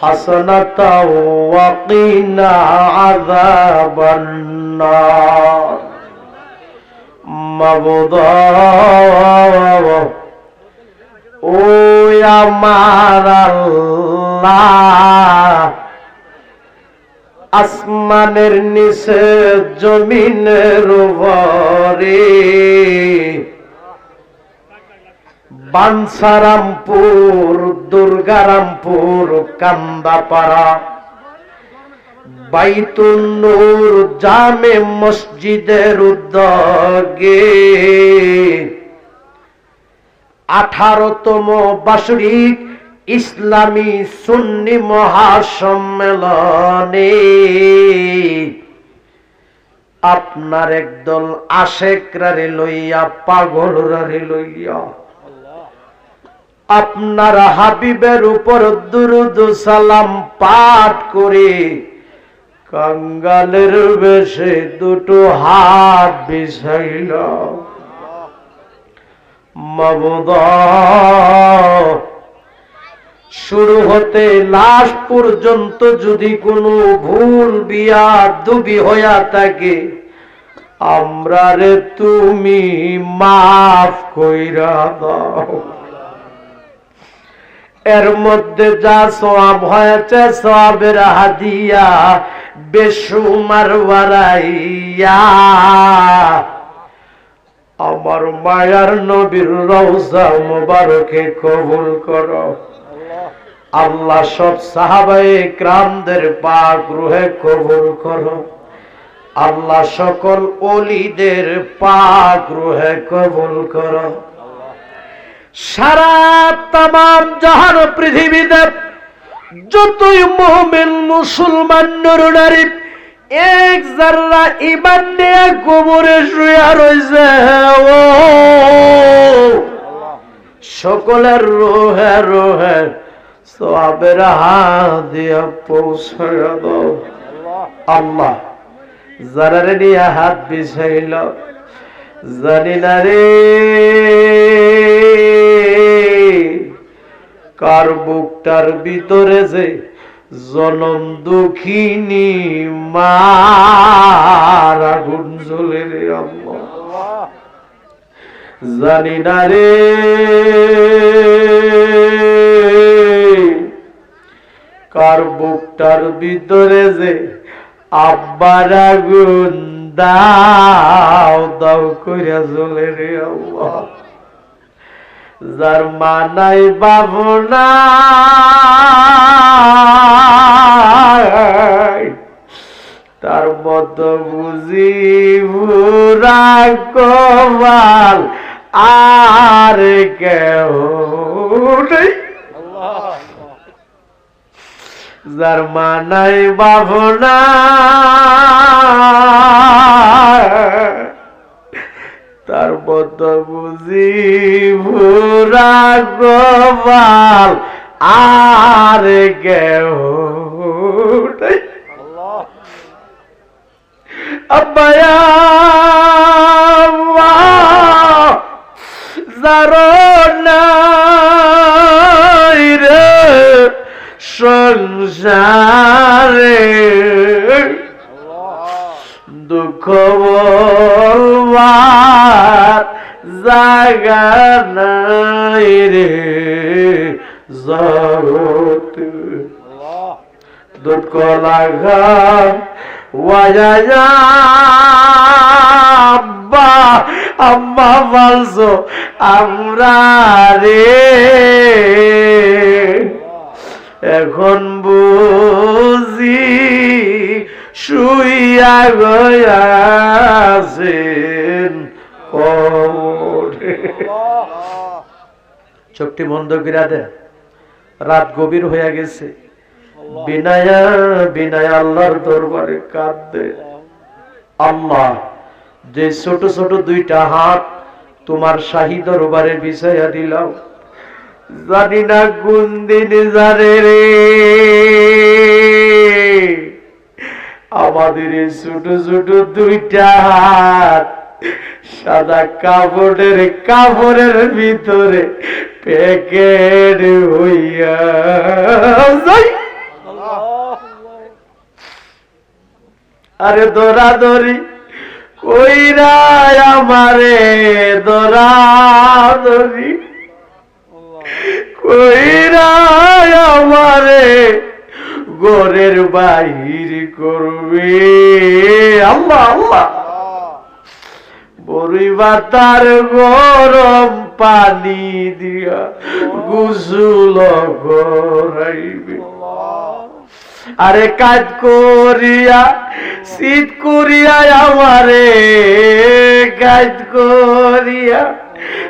حسنة وقنا عذاب النار مبضى ও আমার আল্লাহ আসমানের নিচে জমিনের উপরে বাঞ্ছারামপুর দুর্গারামপুর, কান্দাপাড়া। বাইতুল নূর জামে মসজিদের উদ্যোগে আঠারোতম বার্ষিক ইসলামী সুন্নি মহাসম্মেলনে আপনার একদল আশেকরারে লইয়া, পাগলরারে লইয়া আপনার হাবিবের উপর দুরুদ সালাম পাঠ করে। কাঙ্গালের বেশে দুটো হাত মাবুদা, শুরু হতে লাস্ট পর্যন্ত যদি কোনো ভুল বিয়া দুবি হইয়া থাকে আমরা রে তুমি মাফ কইরা দাও। এর মধ্যে যা সব হয়েছে সবের হাদিয়া বেসুমার বাড়াইয়া আমার মায়ার নবীর রওজা মুবারকে কবুল করো। আল্লাহ সব সাহাবাই ক্রামদের পাক রুহে কবুল করো। আল্লাহ সকল অলিদের পাক রুহে কবুল করো। সারা তাম জাহান পৃথিবীতে যতই মোহামেন মুসলমান নরনারী এক জাররা ইমান নিয়ে গোবরে শুয়া রয়েছে। ও! সকলের রোহে রোহে সবের হাত দিয়া পৌঁছায় দাও। আল্লাহ যারা নিয়ে হাত বিছাইল জানি কার বুকটার ভিতরে যে জনম দুঃখিনী মার আগুন রে জানি না রে। কার বুকটার ভিতরে যে আব্বার আগুন দাও দাও কইরা জ্বলে রে যার মানাই বাবনা তার মত বুঝি ভুরা কবাল আর কেউ নেই। যার মানাই বাবনা তার মত বুঝি ভুরা গোপাল আর নেই। আব্বায়া যারো রে সংসারে দুঃখ বলবার জগত দুঃখ লাগা আব্বা আম্মা বলছো আমরা রে। এখন বুঝি শুইয়া গয়াছেন। চোখটি বন্ধ করে দে। রাত গভীর হয়ে গেছে। বিনায়া বিনায়া আল্লাহর দরবারে কাঁদবে আল্লাহ, যে ছোট ছোট দুইটা হাত তোমার শাহী দরবারে বিছাইয়া দিলাম। জানি না কোন দিন জানে রে আমাদের ছোট ছোট দুইটা হাত সাদা কাপড়ের কাপড়ের ভিতরে প্যাকেট হইয়া। আরে দৌড়া দৌড়ি কইরা আমারে দৌড়া দৌড়ি আমারে ঘরের বাহির করবে। আল্লাহ আল্লাহ বড়ই বাতার গরম পানি দিয়া গুসুল করাইবে আরে কাজ করিয়া, শীত করিয়া আমারে কাজ করিয়া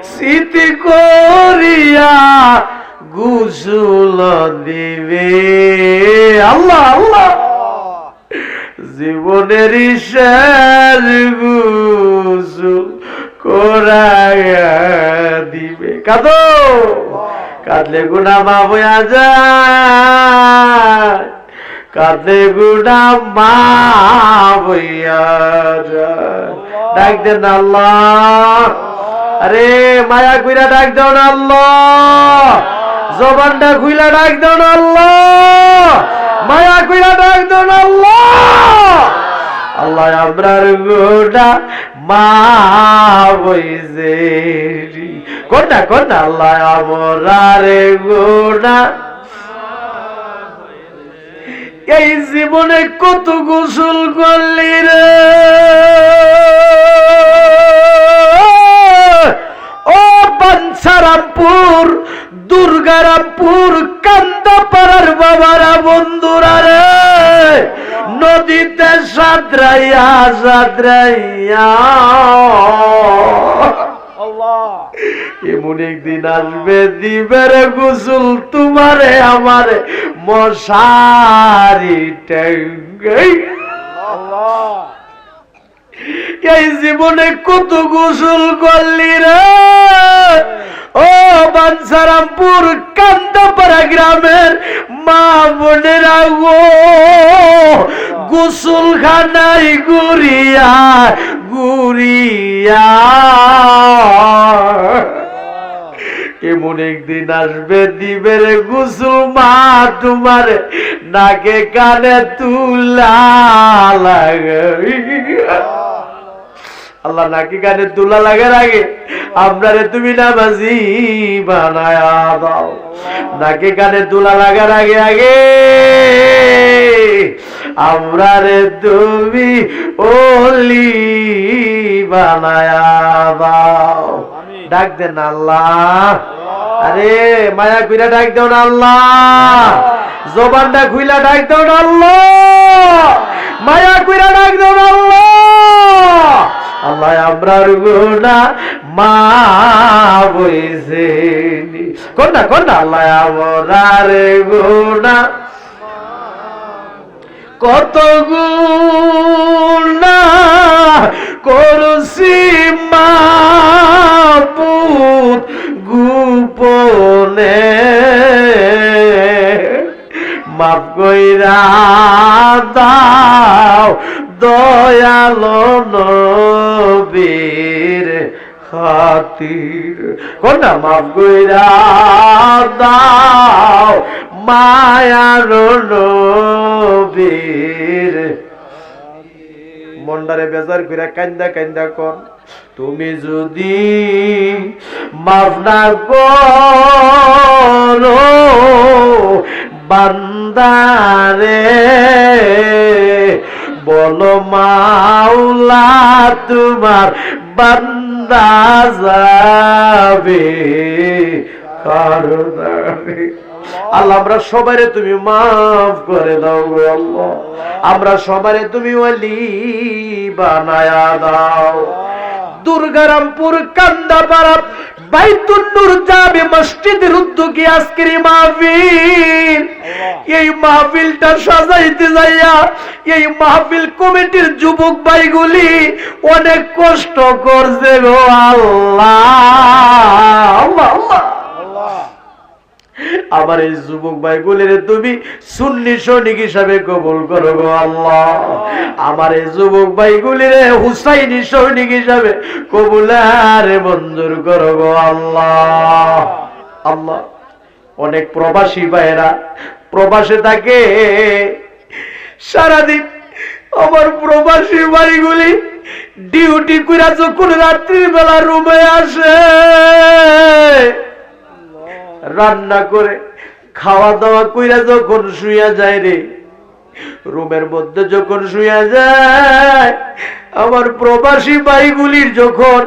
শীত করিয়া গুসুল দিবে। আল্লাহ আল্লাহ। জীবনের শেষ গুসুল করাইয়া দিবে। কাঁদো, কাঁদলে গুণা মা বয়া যায়। কাঁদলে গুণা মা বইয়া যায়। ডাক দেন আল্লাহ। আরে মায়া কইরা ডাক দাও না আল্লাহ। জবানটা খুইলা ডাক দাও না আল্লাহ। মায়া কইরা ডাক দাও না আল্লাহ। আল্লাহ, আমরার গোটা মা বইছে কোনটা কোনটা আল্লাহ, আমরার গোটা এই জীবনে কত গোসল করলি রে। বাঞ্ছারামপুর দুর্গারামপুর কান্দাপাড়ার বাবারা বন্ধুরা রে। নদীতে সাঁতরাইয়া সাঁতরাইয়া। এমন একদিন আসবে দিবের গোসল তোমারে আমারে মশারি টাঙ্গাই এই জীবনে কত গোসল করলি রে? ও বাঞ্ছারামপুর কান্দাপাড়া গ্রামের মা বোনেরা গো। গোসল খানাই গুড়িয়া গুড়িয়া এমন একদিন আসবে দিবের গুসুল মা তোমার নাকে কানে তুলা লাগাই আল্লাহ নাকি কানে তুলা লাগার আগে, আপনারে তুমি নামাজি বানায়া দাও। নাকি কানে তুলা লাগার আগে আগে, আমরারে তুমি ওলি বানায়া দাও। ডাক দেন আল্লাহ। আরে, মায়া কইরা ডাক দাও না আল্লাহ। জবানটা খুইলা ডাক দাও না আল্লাহ। মায়া কইরা ডাক দাও না আল্লাহ। আল্লাহ আমরার গুণা মা বইছে কোনটা কোনটা আল্লাহ আমরার গুণা কত গুণা করছি মাপুত গোপনে মাপ কইরা দাও দয়ালো নবীর খাতির। কোনটা মাপ কইরা দাও মায়ার নবীর মন্ডারে বেজার করে কান্দা কান্দা কর তুমি যদি মাফ না করো, বান্দারে বলো মাওলা, তোমার বান্দা যাবে কারণে আল্লাহ। আমরা সবারে তুমি মাফ করে দাও গো আল্লাহ। আমরা সবারে তুমি ওয়ালি বানায়া দাও। দুর্গারামপুর কান্দাপাড়া বাইতুন্নুর যাবে মসজিদের উদ্যোগে আজকের এই মাহফিল। এই মাহফিলটা সাজাইতে যাইয়া এই মাহফিল কমিটির যুবক ভাইগুলি অনেক কষ্ট করছে গো আল্লাহ। আল্লাহ আল্লাহ। আমার এই যুবক ভাই গুলিরে তুমি সুন্নি সৈনিক হিসাবে কবুল করো গো আল্লাহ। আমার এই যুবক ভাই গুলিরে হুসাইনি সৈনিক হিসাবে কবুল আরে মঞ্জুর করো গো আল্লাহ। আল্লাহ। অনেক প্রবাসী ভাইয়েরা প্রবাসে থাকে। সারাদিন আমার প্রবাসী বাড়িগুলি ডিউটি করে যখন রাত্রির বেলা রুমে আসে রান্না করে খাওয়া দাওয়া কইরা যখন শুয়া যায় রে, রুমের মধ্যে যখন শুয়া যায়, আমার প্রবাসী ভাইগুলির যখন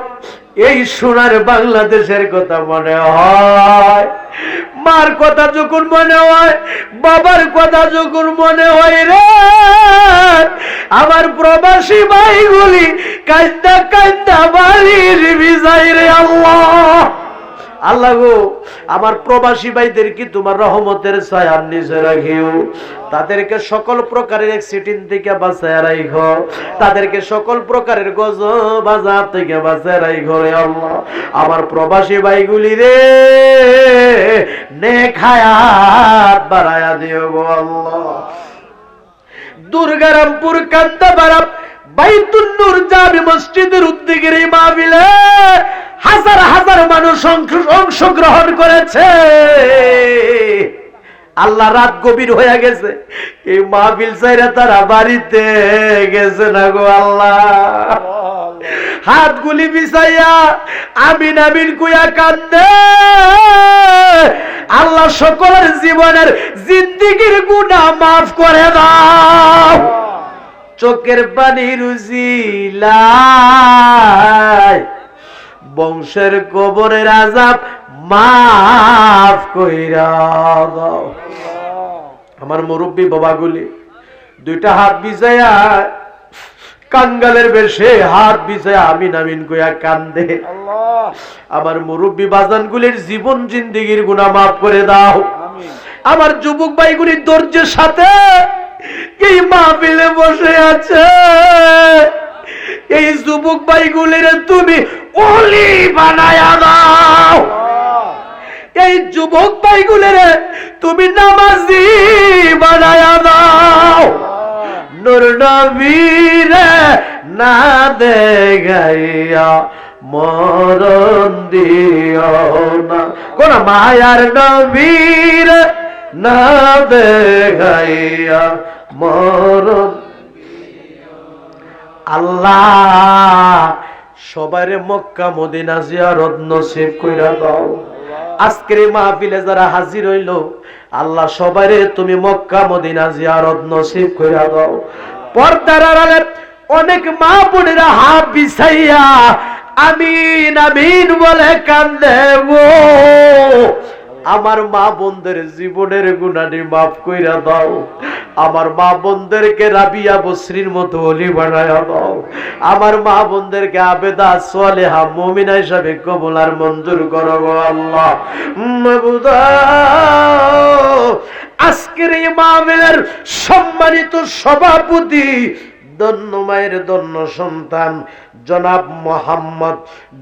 এই সোনার বাংলাদেশের কথা মনে হয়, মার কথা যখন মনে হয়, বাবার কথা যখন মনে হয় রে, আমার প্রবাসী ভাইগুলি কান্দা কান্দা বাড়ির বিজাই রে আল্লাহ। আল্লাহ আমার প্রবাসী ভাইদের কি তোমার রহমতের ছায়ার নিচে রাখিও? তাদেরকে সকল প্রকারের অ্যাক্সিডেন্ট থেকে বাঁচায় রাখো তাদেরকে সকল প্রকারের গজ বাজার থেকে বাঁচায় রাখো রে আল্লাহ। আমার প্রবাসী ভাইগুলি রে নে খায়াত বাড়ায়া দিও গো আল্লাহ। দুর্গারামপুর, কান্দাবারাম হাজার হাজার মানুষ অংশ- অংশগ্রহণ করেছে। আল্লাহ রাত গভীর হয়ে গেছে। এই মাহফিল চাইরা তারা বাড়িতে গেছে না গো আল্লাহ। হাতগুলি বিছাইয়া আমিন আমিন কুয়া কান্দে। আল্লাহ সকলের জীবনের জিন্দিগির গুণা মাফ করে দাও। চোখের পানি রুজিলাই বংশের কবরের আজাব মাফ কইরা দাও। আমার মুরব্বী বাবাগুলি দুইটা হাত বিছাইয়া কাঙ্গালের বেশে হাত বিছাইয়া আমিন আমিন কইয়া কান্দে। আমার মুরব্বী বাজানগুলির জীবন জিন্দিগির গুণা মাফ করে দাও। আমার যুবক ভাইগুলির ধৈর্যের সাথে এই মাহফিলে বসে আছে। এই যুবক ভাইগুলির তুমি অলি বানায়া দাও। এই যুবক ভাইগুলির তুমি নামাজি বানায়া দাও। নূর নবীরে না দেখাইয়া মরণ দিও না। কোন মায়ার নবীর না দেখাইয়া মরণ। আল্লাহ সবার মক্কা মদিনা জিয়ারত নসিব কইরা দাও। আজকের মাহফিলে যারা হাজির হইল, আল্লাহ সবারে তুমি মক্কা মদিনা জিয়ারত নসিব কইরা দাও। পর্দার আড়ালে অনেক মা বোনেরা হাত বিছাইয়া, আমিন আমিন বলে কান্দে গো। আমার মা বোনদের জীবনের গুণানি মাফ কইরা দাও। আমার মা বোনদেরকে রাবিয়া বসরির মতো অলি বানায়া দাও। আমার মা বোনদেরকে আবেদা সোয়ালেহা মমিনা হিসাবে কবুল আর মঞ্জুর করো আল্লাহ। আজকের এই মাহফিলের সম্মানিত সভাপতি দন্য মায়ের দন্য সন্তান জনাব মোহাম্মদ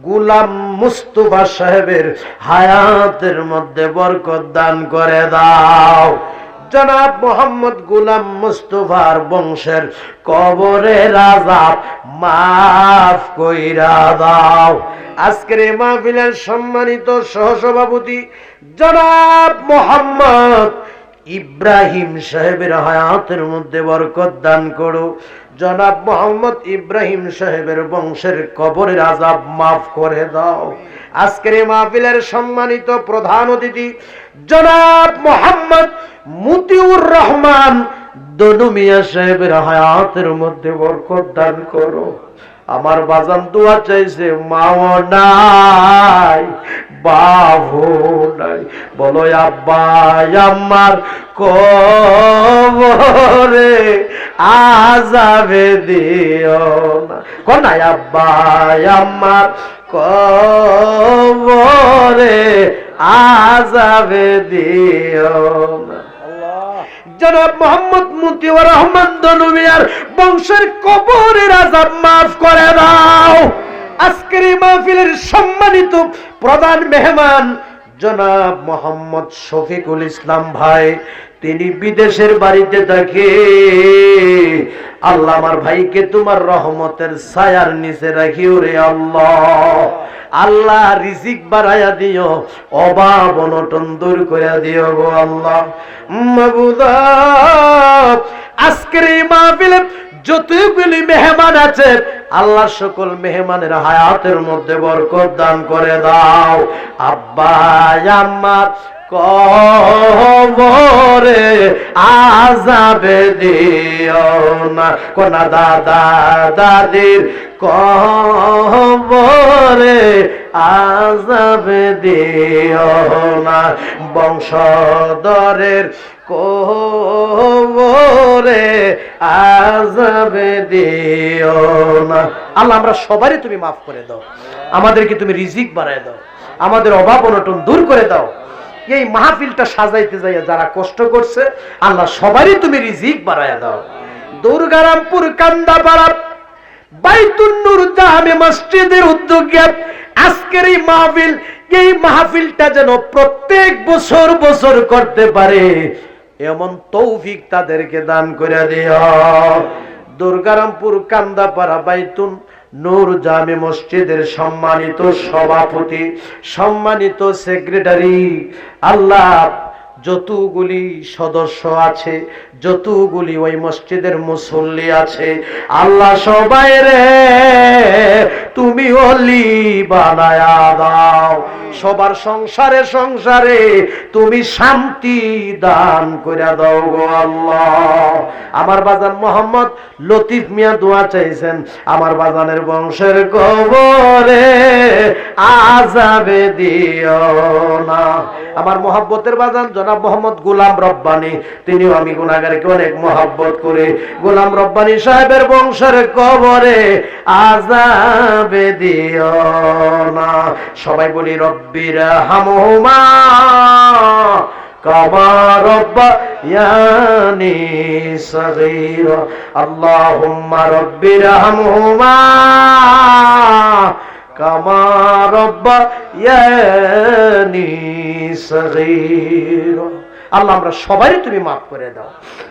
গুলাম মুস্তফা সাহেবের হায়াতের মধ্যে বরকত দান করে দাও। জনাব মোহাম্মদ গুলাম মুস্তফার বংশের কবরে রাজা মাফ কইরা দাও। আজকের এই মাহফিলের সম্মানিত সহসভাপতি জনাব মোহাম্মদ ইব্রাহিম সাহেবের হায়াতের মধ্যে বরকত দান করো। জনাব মোহাম্মদ ইব্রাহিম সাহেবের বংশের কবরের আজাব মাফ করে দাও। আজকের মাহফিলের সম্মানিত প্রধান অতিথি জনাব মোহাম্মদ মুতিউর রহমান দনুমিয়া সাহেবের হায়াতের মধ্যে বরকত দান করো। আমার বাজান দোয়া চাইছে, মাও নাই। বাবু নাই। বলো আব্বা আমার কবরে আজাবে দিও না। কোনায় আব্বা আমার কবরে আজাবে দিও না। জনাব মোহাম্মদ মুতিউর রহমান দনুমিয়ার বংশের কবরের আজাব মাফ করে দাও। আজকের এই মাহফিলের সম্মানিত প্রধান মেহমান জনাব মোহাম্মদ শফিকুল ইসলাম ভাই, তিনি বিদেশের বাড়িতে থাকে। আল্লাহ আমার ভাইকে তোমার রহমতের ছায়ার নিচে রাখি ওরে আল্লাহ। আল্লাহ রিজিক বাড়াইয়া দিও, অভাব অনটন দূর করে দিও গো আল্লাহ। আজকের এই মাহফিলে যতগুলি মেহমান আছে আল্লাহ সকল মেহমানের হায়াতের মধ্যে বরকত দান করে দাও। আব্বা আমার কবরে আজাবে দিও না। কোনা দাদা দাদির কবরে আজাবে দিও না। বংশধরের কবরে আজাবে দিও না। আল্লাহ, আমরা সবারই তুমি মাফ করে দাও। আমাদেরকে তুমি রিজিক বাড়ায় দাও। আমাদের অভাব অনটন দূর করে দাও। এই মাহফিলটা সাজাইতে যাইয়া যারা কষ্ট করছে, আল্লাহ সবারই তুমি রিজিক বাড়ায় দাও। দুর্গারামপুর কান্দাপাড়া, বাইতুন্নুর জামে মসজিদের উদ্যোগে আজকের এই মাহফিল, এই মাহফিলটা যেন প্রত্যেক বছর বছর করতে পারে, এমন তৌফিক তাদেরকে দান করে দিও। দুর্গারামপুর কান্দাপাড়া, বাইতুন নূর জামে মসজিদের সম্মানিত সভাপতি, সম্মানিত সেক্রেটারি, আল্লাহ যতগুলি সদস্য আছে, যতগুলি ওই মসজিদের মুসল্লি আছে, আল্লাহ সবাই রে তুমি অলি বানায়া দাও। সবার সংসারে সংসারে তুমি শান্তি দান করে দাও গো আল্লাহ। আমার বাজান মোহাম্মদ লতিফ মিয়া দোয়া চাইছেন, আমার বাজানের বংশের কবরে আজাবে দিও না। আমার মোহাব্বতের বাজান জনাব মোহাম্মদ গোলাম রব্বানি, তিনিও আমি গুনাগারকে অনেক মোহাব্বত করে। গোলাম রব্বানি সাহেবের বংশের কবরে আজাবে দিও না। সবাই বলি রব্বির হামহুমা কামা রব্বায়ানি সগীরা। আল্লাহুম্মা রব্বির হামহুমা কামা রব্বায়ানি সগীরা। আল্লাহ, আমরা সবারই তুমি মাফ করে দাও।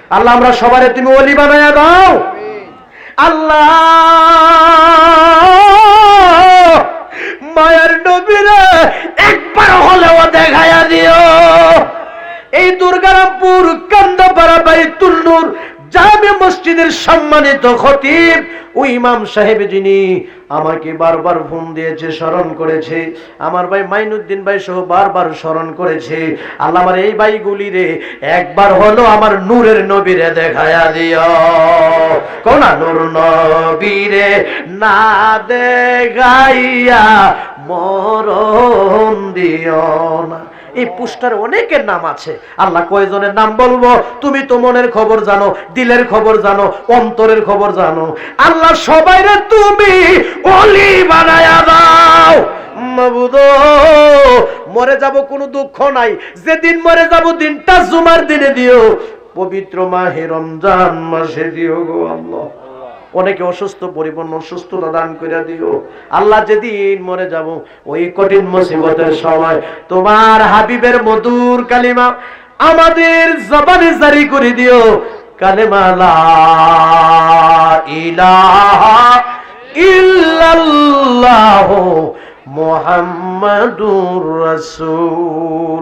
আল্লাহ, আমরা সবারই তুমি ওলি বানায়া দাও। আল্লাহ মায়ের নবীরে একবার হলেও দেখায়া দিও। এই দুর্গারামপুর কান্দাপাড়া বাইতুল নূর জামে মসজিদের সম্মানিত খতিব ওই ইমাম সাহেব যিনি আমাকে বারবার ফোন দিয়েছে, স্মরণ করেছে, আমার ভাই মাইনুদ্দিন ভাই সহ বারবার স্মরণ করেছে, আল্লাহ এই ভাইগুলি রে একবার হলো আমার নূরের নবীরে দেখায়া দিও। কোনা নূর নবীরে না দেখাইয়া মরণ দিও না। এই পুস্টার অনেকের নাম আছে। আল্লাহ কয়জনের নাম বলব? তুমি তো মনের খবর জানো, দিলের খবর জানো, অন্তরের খবর জানো। আল্লাহ সবাইরে তুমি অলি বানায়া দাও। মরে যাব কোনো দুঃখ নাই। যেদিন মরে যাব দিনটা জুমার দিনে দিও। পবিত্র মাহে রমজান মাসে দিও গো আল্লাহ। অনেকে অসুস্থ, পরিপূর্ণ সুস্থতা দান করে দিও। আল্লাহ যেদিন মরে যাব, ওই কঠিন মুসিবতের সময় তোমার হাবিবের মধুর কালিমা আমাদের জবানে জারি করে দিও। কালেমা লা ইলাহা মুহাম্মাদুর রাসূল।